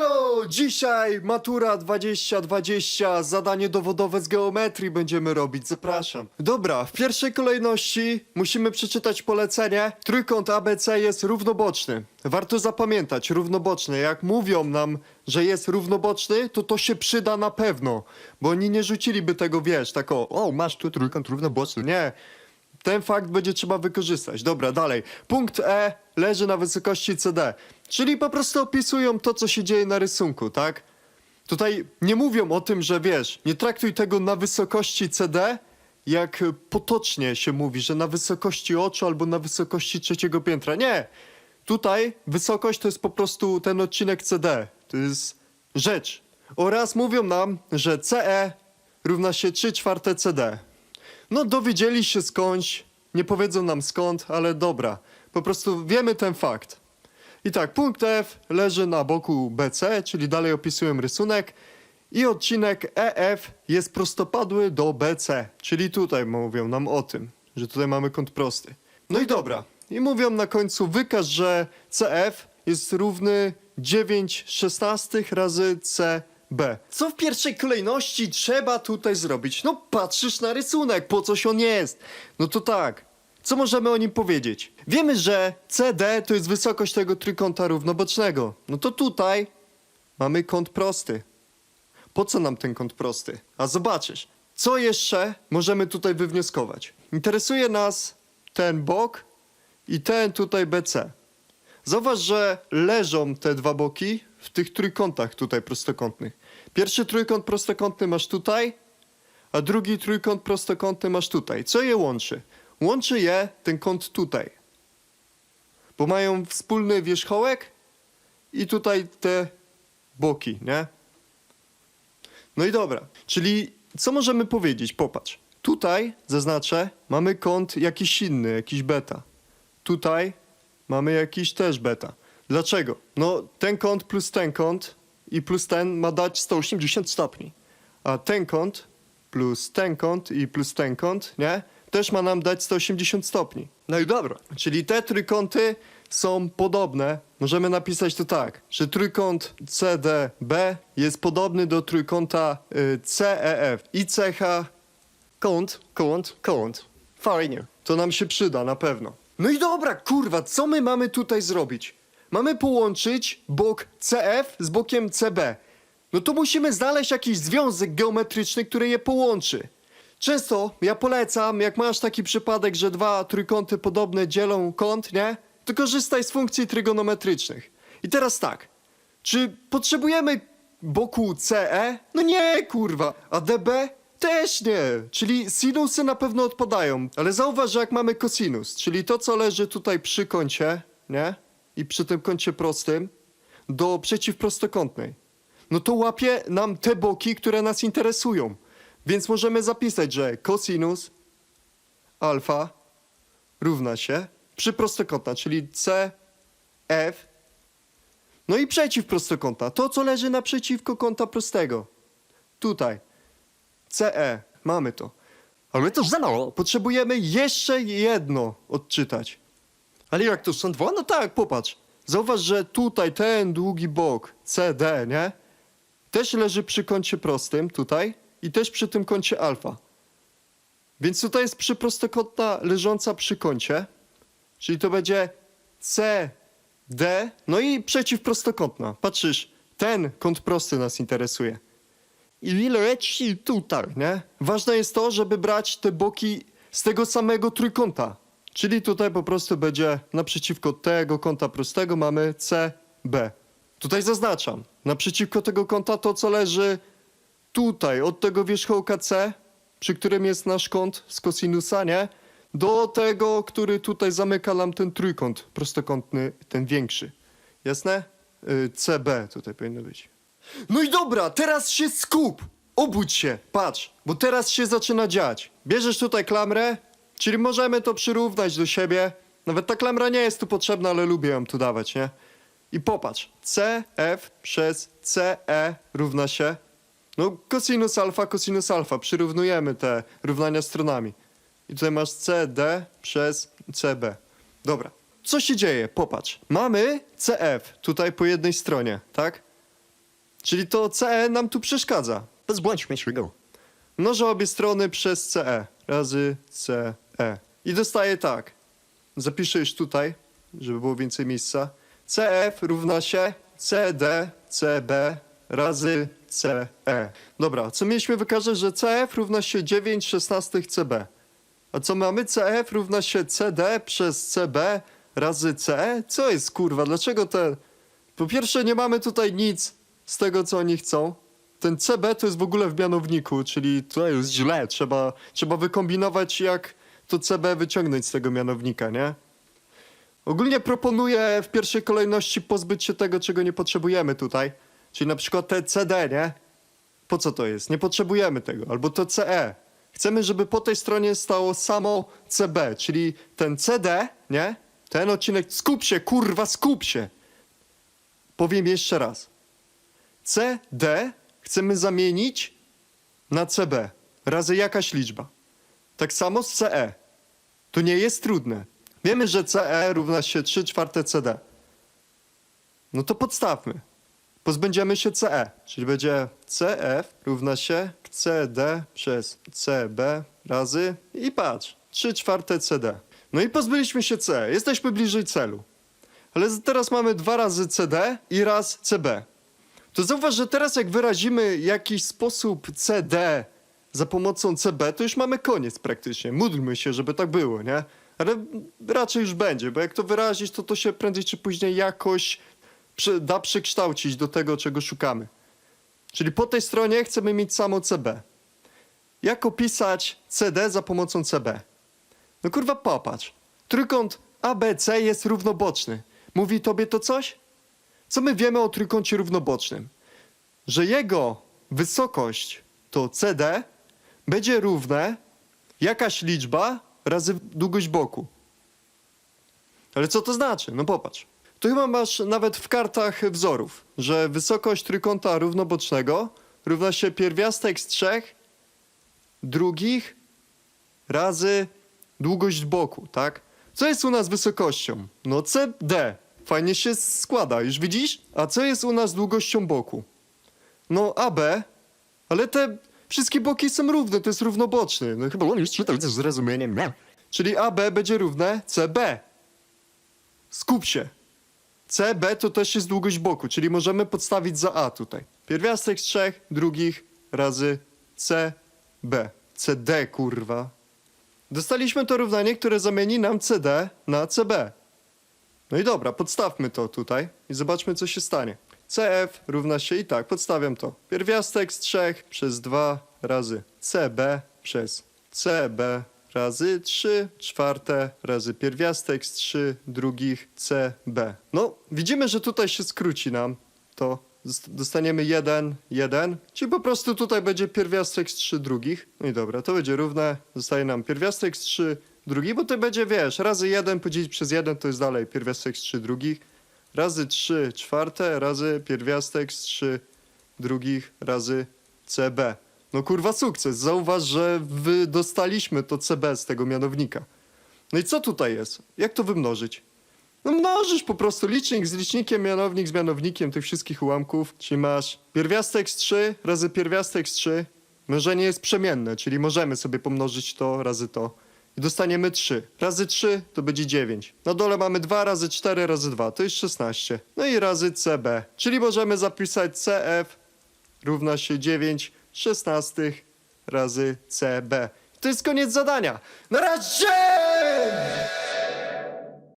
Elo! Dzisiaj matura 2020, zadanie dowodowe z geometrii będziemy robić, zapraszam. Dobra, w pierwszej kolejności musimy przeczytać polecenie. Trójkąt ABC jest równoboczny. Warto zapamiętać, równoboczny. Jak mówią nam, że jest równoboczny, to to się przyda na pewno. Bo oni nie rzuciliby tego, wiesz, tak o, o masz tu trójkąt równoboczny. Nie, ten fakt będzie trzeba wykorzystać. Dobra, dalej. Punkt E leży na wysokości CD, czyli po prostu opisują to, co się dzieje na rysunku, tak? Tutaj nie mówią o tym, że wiesz, nie traktuj tego na wysokości CD, jak potocznie się mówi, że na wysokości oczu albo na wysokości trzeciego piętra. Nie! Tutaj wysokość to jest po prostu ten odcinek CD. To jest rzecz. Oraz mówią nam, że CE równa się 3 czwarte CD. No, dowiedzieli się skądś, nie powiedzą nam skąd, ale dobra. Po prostu wiemy ten fakt. I tak, punkt F leży na boku BC, czyli dalej opisuję rysunek. I odcinek EF jest prostopadły do BC, czyli tutaj mówią nam o tym, że tutaj mamy kąt prosty. No i dobra. I mówią na końcu wykaż, że CF jest równy 9 szesnastych razy CB. Co w pierwszej kolejności trzeba tutaj zrobić? No patrzysz na rysunek, po coś on jest. No to tak, co możemy o nim powiedzieć? Wiemy, że CD to jest wysokość tego trójkąta równobocznego. No to tutaj mamy kąt prosty. Po co nam ten kąt prosty? A zobaczysz, co jeszcze możemy tutaj wywnioskować? Interesuje nas ten bok i ten tutaj BC. Zauważ, że leżą te dwa boki w tych trójkątach tutaj prostokątnych. Pierwszy trójkąt prostokątny masz tutaj, a drugi trójkąt prostokątny masz tutaj. Co je łączy? Łączy je ten kąt tutaj. Bo mają wspólny wierzchołek i tutaj te boki, nie? No i dobra, czyli co możemy powiedzieć? Popatrz. Tutaj, zaznaczę, mamy kąt jakiś inny, jakiś beta. Tutaj mamy jakiś też beta. Dlaczego? No ten kąt plus ten kąt i plus ten ma dać 180 stopni. A ten kąt plus ten kąt i plus ten kąt, nie? Też ma nam dać 180 stopni. No i dobra. Czyli te trójkąty są podobne. Możemy napisać to tak, że trójkąt CDB jest podobny do trójkąta y, CEF. I cecha kąt, kąt, kąt. Fajnie. To nam się przyda na pewno. No i dobra, kurwa, co my mamy tutaj zrobić? Mamy połączyć bok CF z bokiem CB. No to musimy znaleźć jakiś związek geometryczny, który je połączy. Często ja polecam, jak masz taki przypadek, że dwa trójkąty podobne dzielą kąt, nie? To korzystaj z funkcji trygonometrycznych. I teraz tak. Czy potrzebujemy boku CE? No nie, kurwa. A DB? Też nie. Czyli sinusy na pewno odpadają. Ale zauważ, że jak mamy kosinus, czyli to, co leży tutaj przy kącie, nie? I przy tym kącie prostym, do przeciwprostokątnej. No to łapie nam te boki, które nas interesują. Więc możemy zapisać, że cosinus alfa równa się przyprostokątna, czyli CF. No i przeciwprostokątna, to co leży naprzeciwko kąta prostego. Tutaj. CE. Mamy to. Ale to za mało. Potrzebujemy jeszcze jedno odczytać. Ale jak to są dwa? No tak, popatrz. Zauważ, że tutaj ten długi bok CD, nie? Też leży przy kącie prostym, tutaj, i też przy tym kącie alfa. Więc tutaj jest przyprostokątna leżąca przy kącie, czyli to będzie CD, no i przeciwprostokątna. Patrzysz, ten kąt prosty nas interesuje. I leci tutaj, nie? Ważne jest to, żeby brać te boki z tego samego trójkąta. Czyli tutaj po prostu będzie naprzeciwko tego kąta prostego mamy CB. Tutaj zaznaczam. Naprzeciwko tego kąta to, co leży tutaj, od tego wierzchołka C, przy którym jest nasz kąt z kosinusa, nie? Do tego, który tutaj zamyka nam ten trójkąt prostokątny, ten większy. Jasne? Y, CB tutaj powinno być. No i dobra, teraz się skup! Obudź się, patrz, bo teraz się zaczyna dziać. Bierzesz tutaj klamrę, czyli możemy to przyrównać do siebie. Nawet ta klamra nie jest tu potrzebna, ale lubię ją tu dawać, nie? I popatrz, CF przez CE równa się no, cosinus alfa, cosinus alfa. Przyrównujemy te równania stronami. I tutaj masz CD przez CB. Dobra. Co się dzieje? Popatrz. Mamy CF tutaj po jednej stronie, tak? Czyli to CE nam tu przeszkadza. Pozbądźmy się go. Mnożę obie strony przez CE. Razy CE. I dostaję tak. Zapiszę już tutaj, żeby było więcej miejsca. CF równa się CD, CB razy CE. Dobra, co mieliśmy wykazać, że CF równa się 9 szesnastych CB. A co mamy? CF równa się CD przez CB razy CE? Co jest kurwa? Dlaczego te... Po pierwsze nie mamy tutaj nic z tego, co oni chcą. Ten CB to jest w ogóle w mianowniku, czyli to jest źle. Trzeba, trzeba wykombinować, jak to CB wyciągnąć z tego mianownika, nie? Ogólnie proponuję w pierwszej kolejności pozbyć się tego, czego nie potrzebujemy tutaj. Czyli na przykład te CD, nie? Po co to jest? Nie potrzebujemy tego. Albo to CE. Chcemy, żeby po tej stronie stało samo CB, czyli ten CD, nie? Ten odcinek, skup się, kurwa, skup się. Powiem jeszcze raz. CD chcemy zamienić na CB razy jakaś liczba. Tak samo z CE. To nie jest trudne. Wiemy, że CE równa się 3 czwarte CD. No to podstawmy. Pozbędziemy się CE, czyli będzie CF równa się CD przez CB razy i patrz, 3 czwarte CD. No i pozbyliśmy się CE, jesteśmy bliżej celu. Ale teraz mamy dwa razy CD i raz CB. To zauważ, że teraz jak wyrazimy jakiś sposób CD za pomocą CB, to już mamy koniec praktycznie. Módlmy się, żeby tak było, nie? Ale raczej już będzie, bo jak to wyrazić, to to się prędzej czy później jakoś da przekształcić do tego, czego szukamy. Czyli po tej stronie chcemy mieć samo CB. Jak opisać CD za pomocą CB? No kurwa, popatrz. Trójkąt ABC jest równoboczny. Mówi tobie to coś? Co my wiemy o trójkącie równobocznym? Że jego wysokość to CD będzie równe jakaś liczba razy długość boku. Ale co to znaczy? No popatrz. Tu chyba masz nawet w kartach wzorów, że wysokość trójkąta równobocznego równa się pierwiastek z trzech drugich razy długość boku, tak? Co jest u nas wysokością? No CD. Fajnie się składa, już widzisz? A co jest u nas długością boku? No AB, ale te wszystkie boki są równe, to jest równoboczny. No chyba on już czytał zrozumieniem. Nie. Czyli AB będzie równe CB. Skup się. CB to też jest długość boku, czyli możemy podstawić za A tutaj. Pierwiastek z trzech drugich razy CB. CD, kurwa. Dostaliśmy to równanie, które zamieni nam CD na CB. No i dobra, podstawmy to tutaj i zobaczmy, co się stanie. CF równa się i tak, podstawiam to. Pierwiastek z 3 przez 2 razy CB przez CB razy 3 czwarte razy pierwiastek z 3 drugich CB. No, widzimy, że tutaj się skróci nam to. Dost- Dostaniemy 1, 1, czyli po prostu tutaj będzie pierwiastek z 3 drugich. No i dobra, to będzie równe. Zostaje nam pierwiastek z 3 drugich, bo to będzie, wiesz, razy 1 podzielić przez 1 to jest dalej pierwiastek z 3 drugich. Razy 3 czwarte razy pierwiastek z 3 drugich razy CB. No kurwa sukces. Zauważ, że wy dostaliśmy to CB z tego mianownika. No i co tutaj jest? Jak to wymnożyć? No mnożysz po prostu licznik z licznikiem, mianownik z mianownikiem tych wszystkich ułamków. Czyli masz pierwiastek z 3 razy pierwiastek z 3. Mnożenie jest przemienne, czyli możemy sobie pomnożyć to razy to. I dostaniemy 3. Razy 3 to będzie 9. Na dole mamy 2 razy 4 razy 2, to jest 16. No i razy CB, czyli możemy zapisać CF równa się 9 szesnastych razy CB. To jest koniec zadania. Na razie!